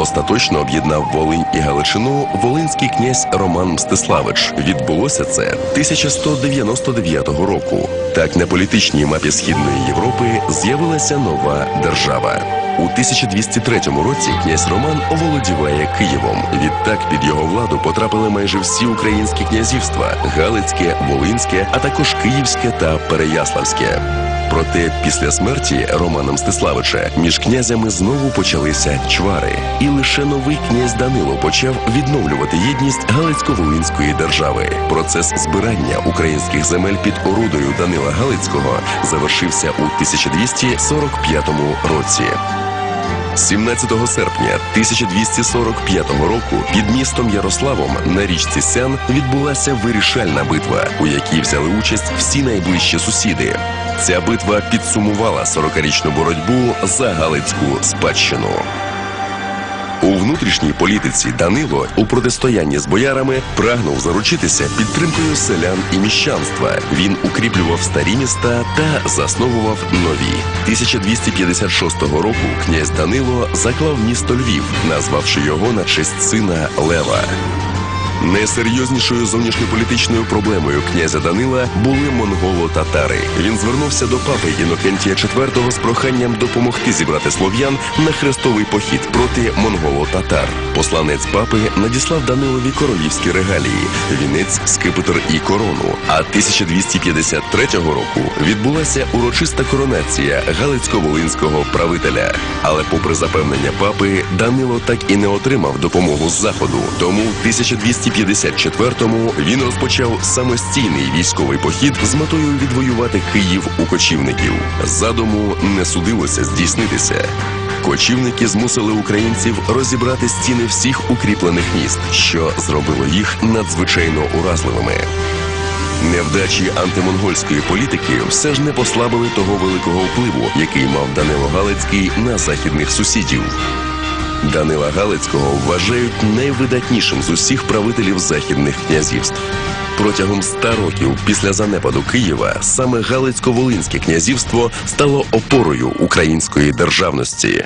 остаточно об'єднав Волинь і Галичину волинський князь Роман Мстиславич. Відбулося це 1199 року. Так на політичній мапі Східної Європи з'явилася нова держава. У 1203 році князь Роман оволодіває Києвом. Відтак під його владу потрапили майже всі українські князівства: Галицьке, Волинське, а також Київське та Переяславське. Проте після смерті Романа Мстиславича між князями знову почалися чвари, і лише новий князь Данило почав відновлювати єдність Галицько-Волинської держави. Процес збирання українських земель під орудою Данила Галицького завершився у 1245 році. 17 серпня 1245 року під містом Ярославом на річці Сян відбулася вирішальна битва, у якій взяли участь всі найближчі сусіди. Ця битва підсумувала 40-річну боротьбу за Галицьку спадщину. У внутрішній політиці Данило у протистоянні з боярами прагнув заручитися підтримкою селян і міщанства. Він укріплював старі міста та засновував нові. 1256 року князь Данило заклав місто Львів, назвавши його на честь сина Лева. Найсерйознішою зовнішньополітичною проблемою князя Данила були монголо-татари. Він звернувся до папи Інокентія IV з проханням допомогти зібрати слов'ян на хрестовий похід проти монголо-татар. Посланець папи надіслав Данилові королівські регалії, вінець, скипетр і корону. А 1253 року відбулася урочиста коронація Галицько-Волинського правителя. Але, попри запевнення папи, Данило так і не отримав допомогу з заходу. Тому 1200 254-му він розпочав самостійний військовий похід з метою відвоювати Київ у кочівників. Задуму не судилося здійснитися. Кочівники змусили українців розібрати стіни всіх укріплених міст, що зробило їх надзвичайно уразливими. Невдачі антимонгольської політики все ж не послабили того великого впливу, який мав Данило Галицький на західних сусідів. Данила Галицького вважають найвидатнішим з усіх правителів західних князівств. Протягом ста років після занепаду Києва саме Галицько-Волинське князівство стало опорою української державності.